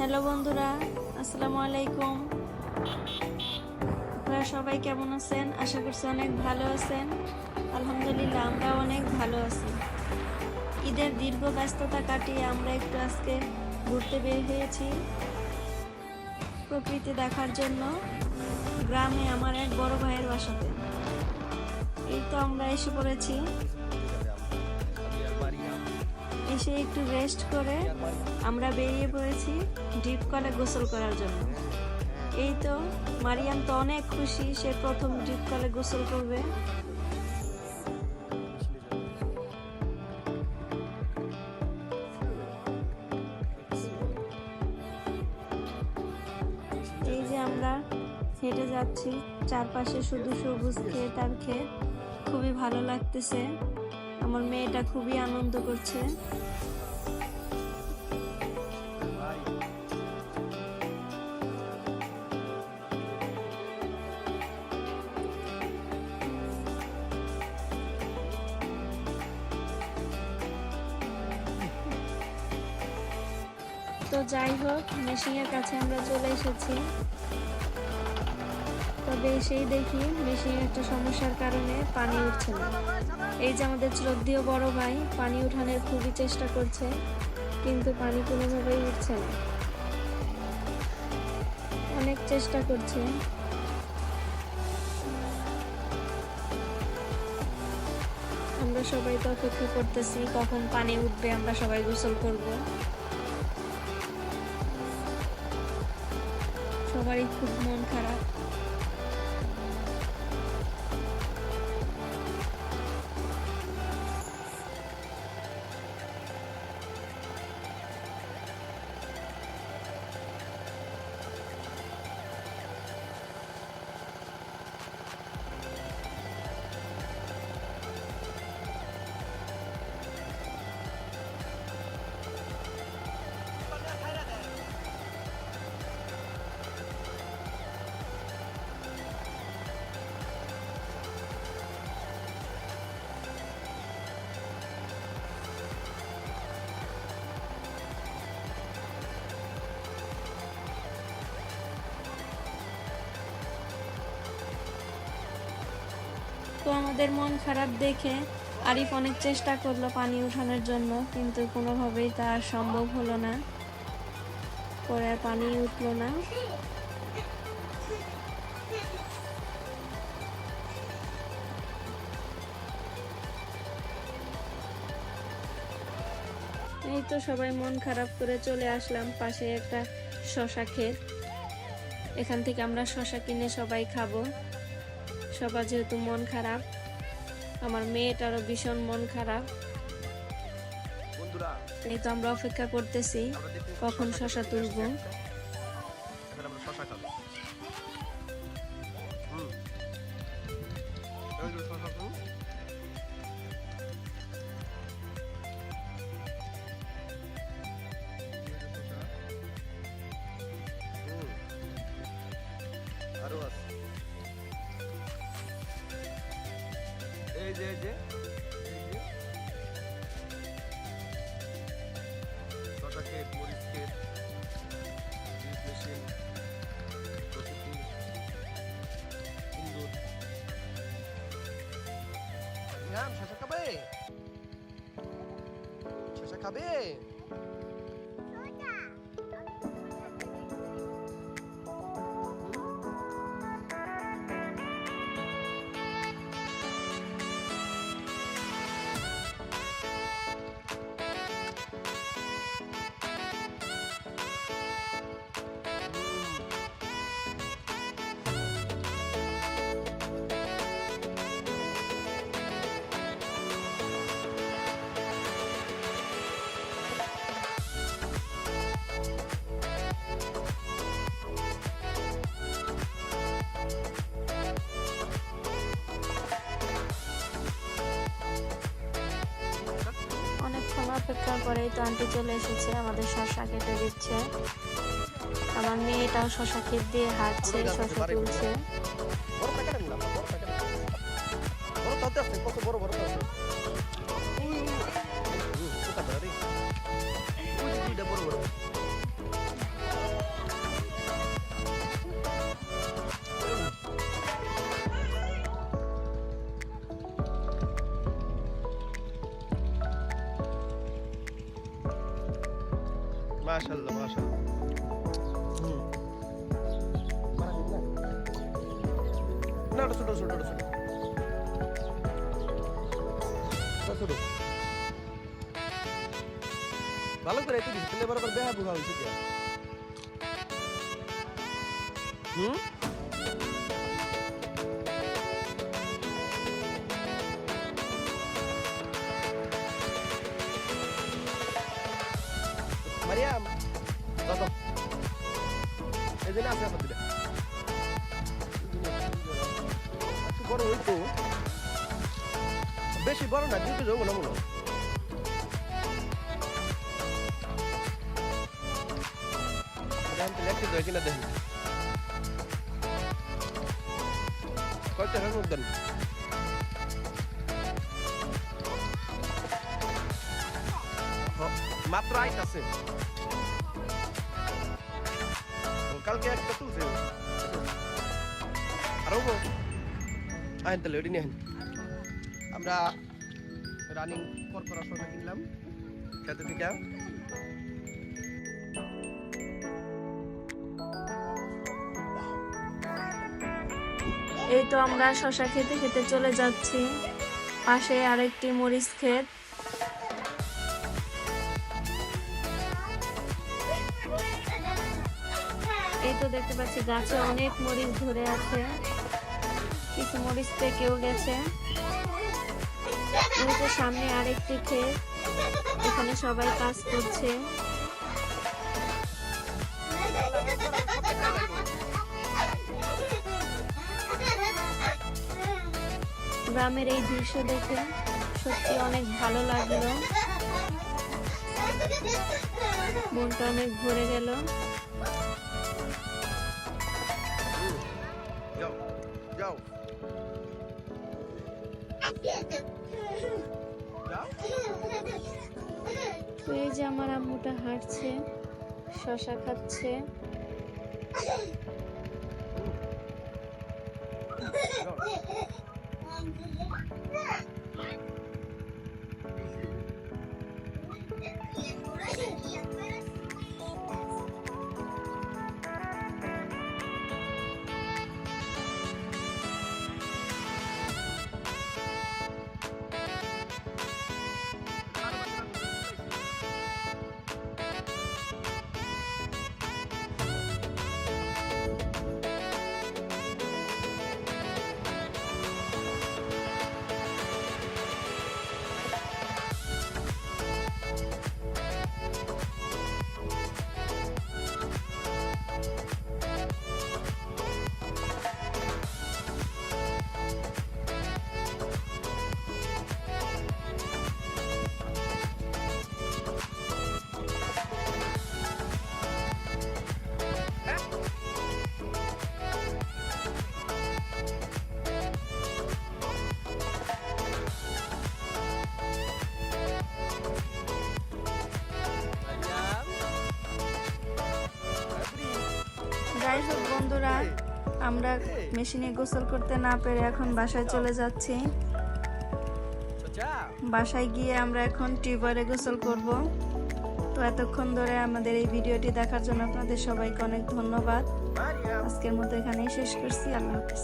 Hello বন্ধুরা, আসসালামু আলাইকুম। আপনারা সবাই কেমন আছেন? আশা করছি অনেক ভালো আছেন। আলহামদুলিল্লাহ আমরা অনেক ভালো আছি। ঈদের দীর্ঘ ব্যস্ততা কাটিয়ে আমরা একটু আজকে ঘুরতে বের হয়েছি। প্রকৃতি দেখার জন্য গ্রামে আমার এক বড় ভাইয়ের বাসাতে। এই তো আমরা এসে পড়েছি। এসে একটু রেস্ট করে আমরা বেরিয়ে পড়েছি ডিপ কলে গোসল করার জন্য। এই তো মারিয়াম তো অনেক খুশি, সে প্রথম ডিপ কলে গোসল করবে। এই যে আমরা হেঁটে যাচ্ছি, চারপাশে শুধু সবুজ ক্ষেত আর ক্ষেত। খুবই ভালো লাগতেছে। আমার মেয়েটা খুবই আনন্দ করছে। তো যাই হোক, মেশিনের কাছে আমরা চলে এসেছি। তবে এসেই দেখি মেশিনের একটা সমস্যার কারণে পানি উঠছে না। এই যে আমাদের শ্রদ্ধেয় বড় ভাই, পানি উঠানোর খুবই চেষ্টা করছে, কিন্তু পানি কোনোভাবেই উঠছে না। অনেক চেষ্টা করছে। আমরা সবাই তো অপেক্ষা করতেছি, কখন পানি উঠবে আমরা সবাই গোসল করব। সবারই খুব মন খারাপ। তো আমাদের মন খারাপ দেখে আরিফ অনেক চেষ্টা করল পানি উঠানোর জন্য, কিন্তু কোনোভাবেই তা সম্ভব হলো না। পরে আর পানি উঠল না। এই তো সবাই মন খারাপ করে চলে আসলাম পাশে একটা শশা ক্ষেত। এখান থেকে আমরা শশা কিনে সবাই খাব। সবার যেহেতু মন খারাপ আমার মেয়েটারও ভীষণ মন খারাপ। এই তো আমরা অপেক্ষা করতেছি কখন শশা তুলবো। এই যে এই যে এই যে শশা ক্ষেত মরিচ ক্ষেত ড্রিপ মেশিন প্রকৃতি সুন্দর ম্যাম অপেক্ষা করেই তো আন্টি চলে এসেছে আমাদের শশা কেটে দিচ্ছে। আমার মেয়েটাও শশা ক্ষেত দিয়ে হাঁটছে শশা তুলছে। বড় বড় না হুম। মারা না, ওটা ছোট ছোট, ওটা ছোট। ভালো করে একটু তাহলে বরাবর বেহা বুঝা হয়েছে হুম? মারিয়াম কত এই যে আছে আপনার দিলে একটু বড় হইতো বেশি বড় না দুটো যাব না তো লেখতে দেয় কিনা দেখেন কয়টা হেলমেট দেন মাত্র আছে। কালকে একটা তুলছে আহেন তাহলে ওটি নিয়ে আমরা রানিং কিনলাম। খেতে থেকে এই তো আমরা শশা খেতে খেতে চলে যাচ্ছি। পাশে আরেকটি মরিচ ক্ষেত। তো দেখতে পাচ্ছি গাছে অনেক মরিচ ধরে আছে। কিছু মরিচ পেকেও গেছে। সামনে আরেকটি ক্ষেত, এখানে সবাই কাজ করছে। গ্রামের এই দৃশ্য দেখে সত্যি অনেক ভালো লাগল। মনটা অনেক ভরে গেল। এই যে আমার আম্মুটা হাঁটছে শশা খাচ্ছে। যাই হোক বন্ধুরা, আমরা মেশিনে গোসল করতে না পেরে এখন বাসায় চলে যাচ্ছি। বাসায় গিয়ে আমরা এখন টিউবারে গোসল করব। তো এতক্ষণ ধরে আমাদের এই ভিডিওটি দেখার জন্য আপনাদের সবাইকে অনেক ধন্যবাদ। আজকের মতো এখানেই শেষ করছি। আল্লাহ হাফিজ।